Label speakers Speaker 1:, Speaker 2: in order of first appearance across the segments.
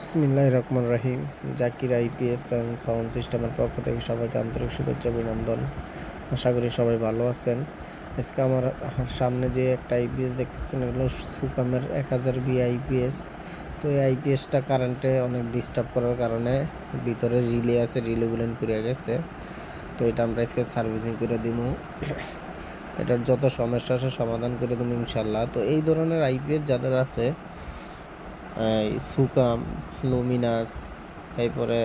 Speaker 1: বিসমিল্লাহ রহমান রাহিম জাকির আইপিএস অ্যান্ড সাউন্ড সিস্টেমের পক্ষ থেকে সবাইকে আন্তরিক শুভেচ্ছা অভিনন্দন। আশা করি সবাই ভালো আছেন। আজকে আমার সামনে যে একটা আইপিএস দেখতেছেন এগুলো সুকামের এক হাজার বি আইপিএস তো এই আইপিএসটা কারেন্টে অনেক ডিস্টার্ব করার কারণে ভিতরে রিলে আছে রিলেগুলো পুড়ে গেছে। তো এটা আমরা আজকে সার্ভিসিং করে দিব এটার যত সমস্যা আছে সমাধান করে দেবো ইনশাল্লাহ তো এই ধরনের আইপিএস যাদের আছে সুকাম, লুমিনাস এরপরে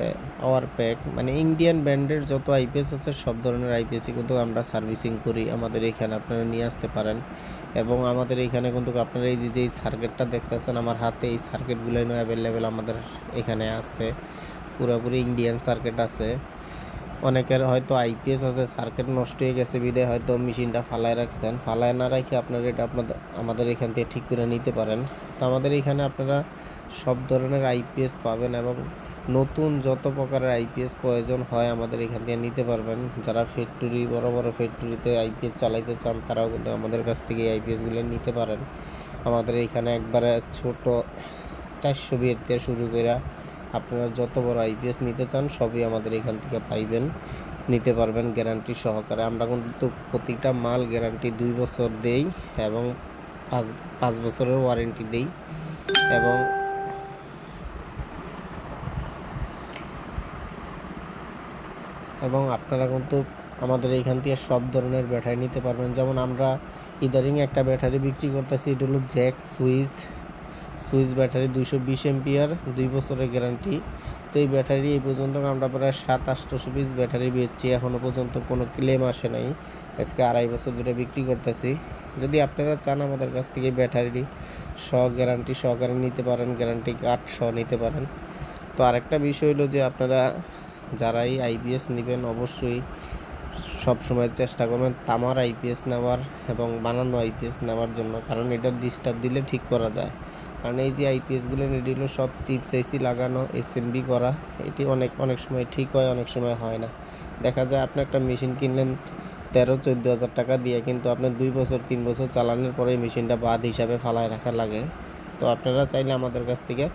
Speaker 1: আওয়ার প্যাক মানে ইন্ডিয়ান ব্র্যান্ডের যত আইপিএস আছে, সব ধরনের আইপিএসই কিন্তু আমরা সার্ভিসিং করি আমাদের এখানে, আপনারা নিয়ে আসতে পারেন। এবং আমাদের এখানে কিন্তু আপনারা এই যে যে সার্কেটটা দেখতেছেন, আমার হাতে এই সার্কেটগুলো অ্যাভেলেবেল আমাদের এখানে আছে। পুরোপুরি ইন্ডিয়ান সার্কেট আছে। অনেকের হয়তো আইপিএস আছে সার্কিট নষ্ট হয়ে গেছে, বিদায় হয়তো মেশিনটা ফালায় রাখছেন। ফালায় না রেখে আপনারা এটা আপনাদের, আমাদের এখান থেকে ঠিক করে নিতে পারেন। তো আমাদের এখানে আপনারা সব ধরনের আইপিএস পাবেন এবং নতুন যত প্রকারের আইপিএস প্রয়োজন হয় আমাদের এখান থেকে নিতে পারবেন। যারা ফ্যাক্টরি বড় বড় ফ্যাক্টরিতে আইপিএস চালাইতে চান, তারাও কিন্তু আমাদের কাছ থেকে এই আইপিএসগুলো নিতে পারেন। আমাদের এখানে একবারে ছোট চারশো বিয়ের থেকে শুরু করে আপনারা যত বড় আইপিএস নিতে চান, সবই আমাদের এখান থেকে পাইবেন। নিতে পারবেন গ্যারান্টি সহকারে। আমরা কিন্তু প্রতিটা মাল গ্যারান্টি দুই বছর দেই এবং পাঁচ পাঁচ বছরের ওয়ারেন্টি দেই এবং এবং আপনারা কিন্তু আমাদের এইখান থেকে সব ধরনের ব্যাটারি নিতে পারবেন। যেমন আমরা ইদারিং একটা ব্যাটারি বিক্রি করতেছি, এটা হলো জ্যাক সুইচ সুইচ ব্যাটারি দুইশো বিশ এমপিয়ার দুই বছরের গ্যারান্টি। তো এই ব্যাটারি এই পর্যন্ত আমরা প্রায় সাত আটশোশো পিস ব্যাটারি বেচছি এখনও পর্যন্ত কোনো ক্লেম আসে নাই। আজকে আড়াই বছর ধরে বিক্রি করতেছি। যদি আপনারা চান আমাদের কাছ থেকে ব্যাটারি সহ গ্যারান্টি সহকারে নিতে পারেন, গ্যারান্টি কার্ড সহ নিতে পারেন। তো আরেকটা বিষয় হলো যে আপনারা যারাই আইপিএস নেবেন, অবশ্যই সব সময় চেষ্টা করবেন তামার আইপিএস নেওয়ার এবং বানানো আইপিএস নেওয়ার জন্য, কারণ এটার ডিস্টার্ব দিলে ঠিক করা যায়। কারণ এই যে আইপিএসগুলো এগুলো সব চিপস এসি লাগানো এসএমবি করা, এটি অনেক অনেক সময় ঠিক হয়, অনেক সময় হয় না। দেখা যায় আপনি একটা মেশিন কিনলেন তেরো, চোদ্দ হাজার টাকা দিয়ে, কিন্তু আপনার দুই বছর, তিন বছর চালানোর পরে মেশিনটা বাদ হিসাবে ফালায় রাখা লাগে। তো আপনারা চাইলে আমাদের কাছ থেকে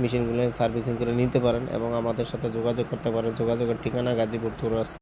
Speaker 1: মেশিনগুলো সার্ভিসিং করে নিতে পারেন এবং আমাদের সাথে যোগাযোগ করতে পারেন। যোগাযোগের ঠিকানা গাজীপুর চৌরাস্তা।